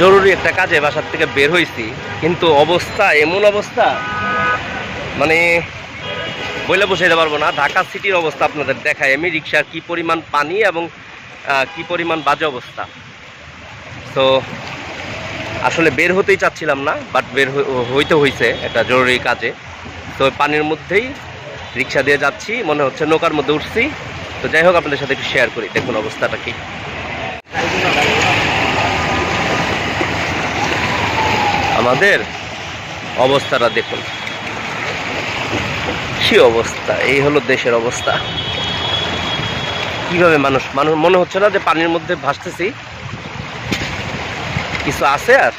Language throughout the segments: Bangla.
জরুরি একটা কাজে বাসার থেকে বের হয়েছি কিন্তু অবস্থা এমন অবস্থা মানে বলে বসাইতে পারব না। ঢাকা সিটির অবস্থা আপনাদের দেখায় আমি, রিক্সার কি পরিমাণ পানি এবং কি পরিমাণ বাজে অবস্থা। তো আসলে বের হতেই চাচ্ছিলাম না বাট বের হইতে হয়েছে একটা জরুরি কাজে। তো পানির মধ্যেই রিক্সা দিয়ে যাচ্ছি, মনে হচ্ছে নৌকার মধ্যে উঠছি। তো যাই হোক, আপনাদের সাথে একটু শেয়ার করি, দেখুন অবস্থাটা কি। আমাদের অবস্থাটা দেখুন। কি অবস্থা? এই হলো দেশের অবস্থা। কীভাবে মানুষ মানুষ মনে হচ্ছে না যে পানির মধ্যে ভাসতেছি? কিছু আছে আর?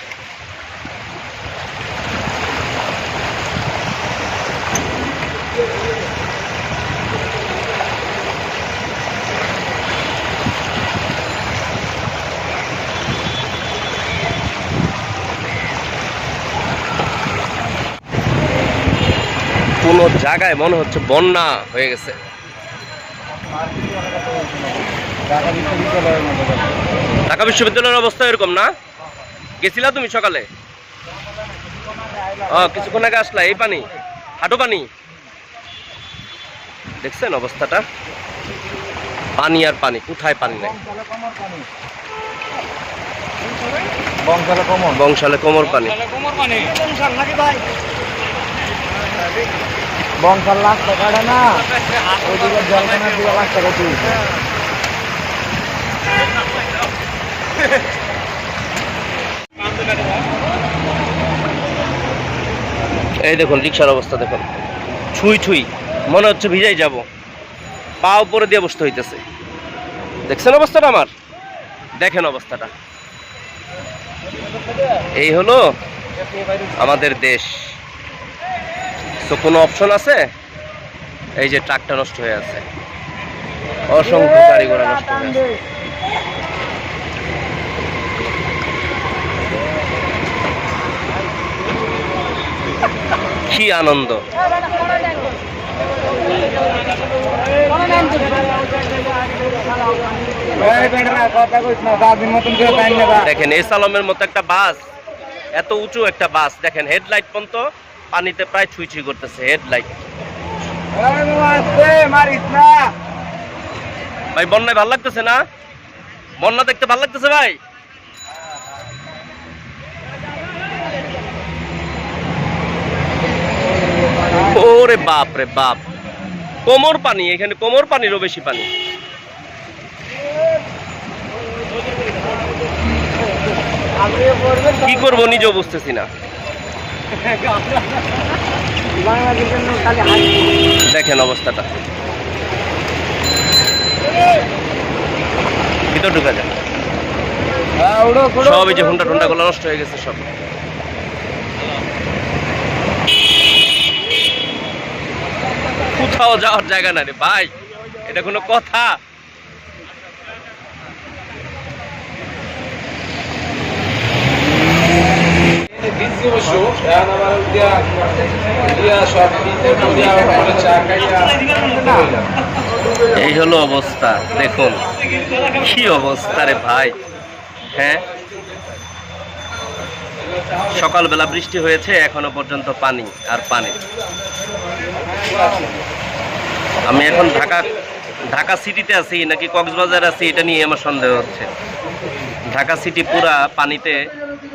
কোনো জায়গায় মনে হচ্ছে বন্যা হয়ে গেছে। ঢাকা বিশ্ববিদ্যালয়ের অবস্থা এরকম না? গেছিলা তুমি সকালে? ও কিছুক্ষণ আগে আসলা এই পানি হাঁটু পানি? দেখছেন অবস্থাটা? পানি আর পানি কোথায় পানি নাই? বংশালে কমন বংশালে কোমর পানি। বংশাল লাখ টাকা না। ওইদিকে জলখানার দিকে লাখ টাকা এই দেখুন রিক্সার অবস্থা দেখুন। ছুঁই ছুঁই, মনে হচ্ছে ভিজাই যাব। পা উপরে দিয়ে বসতে হইতেছে। দেখছেন অবস্থাটা আমার? দেখেন অবস্থাটা। এই হলো আমাদের দেশ। তো কোনো অপশন আছে? এই যে ট্রাকটা নষ্ট হয়ে আছে। অসংখ্য গাড়ি ঘোড়া নষ্ট হয়ে আছে। কি আনন্দ। দেখেন এস আলমের মতো একটা বাস এত উঁচু একটা বাস দেখেন হেডলাইট পর্যন্ত পানিতে প্রায় ছুঁই ছুঁই করতেছে হেডলাইট। ভাই, বন্যায় ভালো লাগতেছে না? বন্যা দেখতে ভালো লাগতেছে ভাই? ওরে বাপ রে বাপ। কোমর পানি, এখানে কোমর পানিরও বেশি পানি। কি করব, নিজেও বুঝতেছি না। দেখেন অবস্থাটা। ভিতর ঢুকা যায় সব এই যে হুন্ডা টুন্ডা গুলো নষ্ট হয়ে গেছে সব। কোথাও যাওয়ার জায়গা না রে ভাই, এটা কোনো কথা। এই হলো অবস্থা, দেখুন, কি অবস্থা রে ভাই হ্যাঁ? সকালবেলা বৃষ্টি হয়েছে, এখনও পর্যন্ত পানি, আর পানি। আমি এখন ঢাকা ঢাকা সিটিতে আছি, নাকি কক্সবাজার আছি, এটা নিয়ে আমার সন্দেহ হচ্ছে। ঢাকা সিটি পুরা পানিতে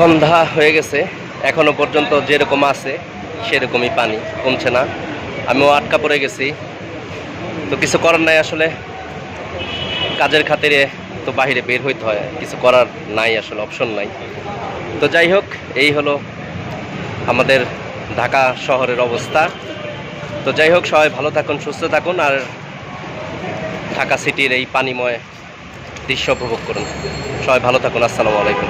সন্ধ্যা হয়ে গেছে। এখনও পর্যন্ত যেরকম আছে, সেরকমই পানি কমছে না। আমিও আটকা পড়ে গেছি। তো কিছু করার নাই আসলে। কাজের খাতিরে তো বাইরে বের হইতে হয়। কিছু করার নাই আসলে অপশন নাই। তো যাই হোক, এই হলো আমাদের ঢাকা শহরের অবস্থা। তো যাই হোক, সবাই ভালো থাকুন, সুস্থ থাকুন। আর ঢাকা সিটির এই পানিময় দৃশ্য উপভোগ করুন। সবাই ভালো থাকুন আসসালামু আলাইকুম।